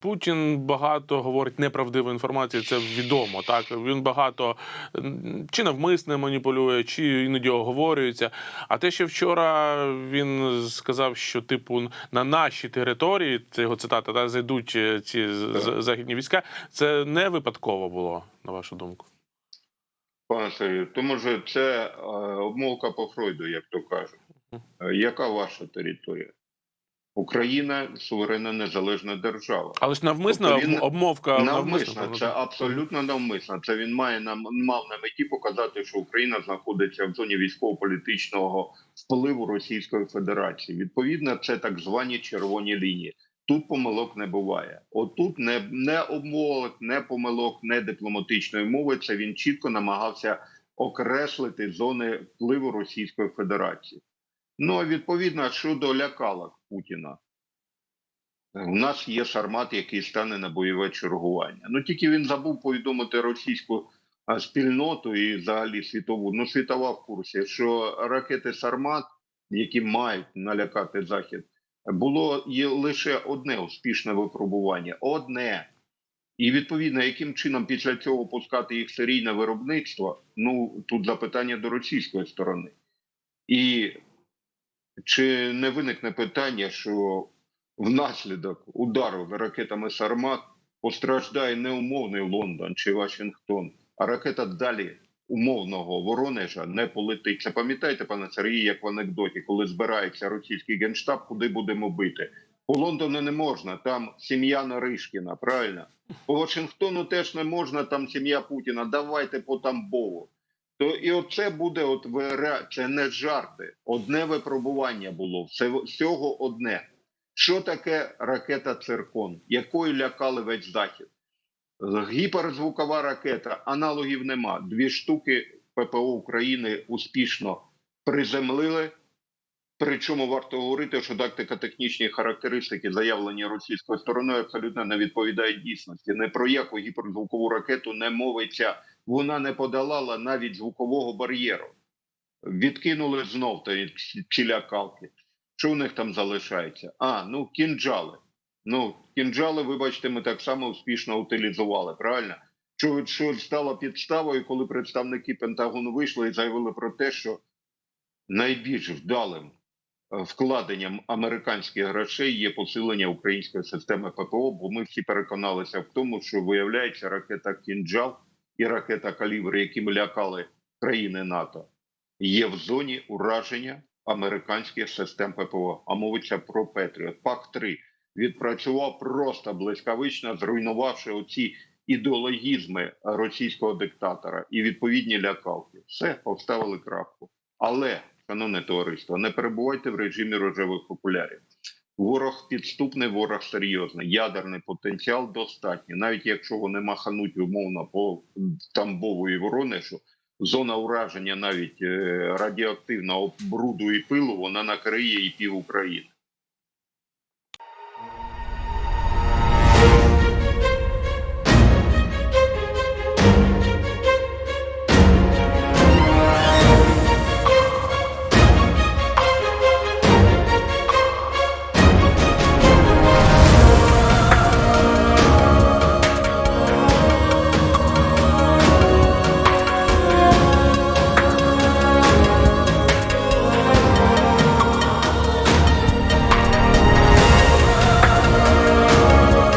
Путін багато говорить неправдивої інформації, це відомо. Так він багато чи навмисне маніпулює, чи іноді оговорюється. А те, що вчора він сказав, що типу на нашій території, це його цитата, та зайдуть е, ці західні війська, це не випадково було, на вашу думку. Пане Сергію, то може це е, обмовка по Фройду, як то кажуть. Е, яка ваша територія? Україна суверенна незалежна держава. Але ж навмисно Тобто він- обмовка Навмисно, це абсолютно навмисно. Це він має нам мав на меті показати, що Україна знаходиться в зоні військово-політичного впливу Російської Федерації. Відповідно, це так звані червоні лінії. Тут помилок не буває. Отут не, не обмовок, не помилок, не дипломатичної мови. Це він чітко намагався окреслити зони впливу Російської Федерації. Ну а відповідно щодо лякалок Путіна. У нас є шармат, який стане на бойове чергування. Ну тільки він забув повідомити російську спільноту і взагалі світову. Ну світова в курсі, що ракети Сармат, які мають налякати захід, було є лише одне успішне випробування. Одне. І відповідно, яким чином після цього пускати їх серійне виробництво? Ну тут запитання до російської сторони. І чи не виникне питання, що внаслідок удару ракетами Сармат постраждає не умовний Лондон чи Вашингтон, а ракета далі умовного Воронежа не полетить. Це пам'ятаєте, пане Сергій, як в анекдоті, коли збирається російський генштаб, куди будемо бити? По Лондону не можна, там сім'я Наришкіна, правильно? По Вашингтону теж не можна, там сім'я Путіна. Давайте по Тамбову. То і оце буде от ВРА, це не жарти. Одне випробування було. Все всього одне. Що таке ракета Циркон? Якою лякали весь захід? Гіперзвукова ракета, аналогів нема. Дві штуки ППО України успішно приземлили. Причому варто говорити, що тактико-технічні характеристики, заявлені російською стороною, абсолютно не відповідають дійсності. Не про яку гіперзвукову ракету не мовиться. Вона не подолала навіть звукового бар'єру. Відкинули знов та цілякалки. Що у них там залишається? А, ну кінджали. Ну, кінджали, вибачте, ми так само успішно утилізували, правильно? Що, що стало підставою, коли представники Пентагону вийшли і заявили про те, що найбільш вдалим е, вкладенням американських грошей є посилення української системи ППО, бо ми всі переконалися в тому, що виявляється ракета Кінджал і ракета Калібр, якими лякали країни НАТО, є в зоні ураження американських систем ППО. А мовиться про Петріот. Пак 3 відпрацював просто блискавично, зруйнувавши оці ідеологізми російського диктатора і відповідні лякалки. Все поставили крапку. Але, шановне товариство, не перебувайте в режимі рожевих окулярів. Ворог підступний, ворог серйозний. Ядерний потенціал достатній. Навіть якщо вони махануть умовно по Тамбову і Воронежу, зона ураження навіть е, радіоактивного бруду і пилу вона накриє і пів України.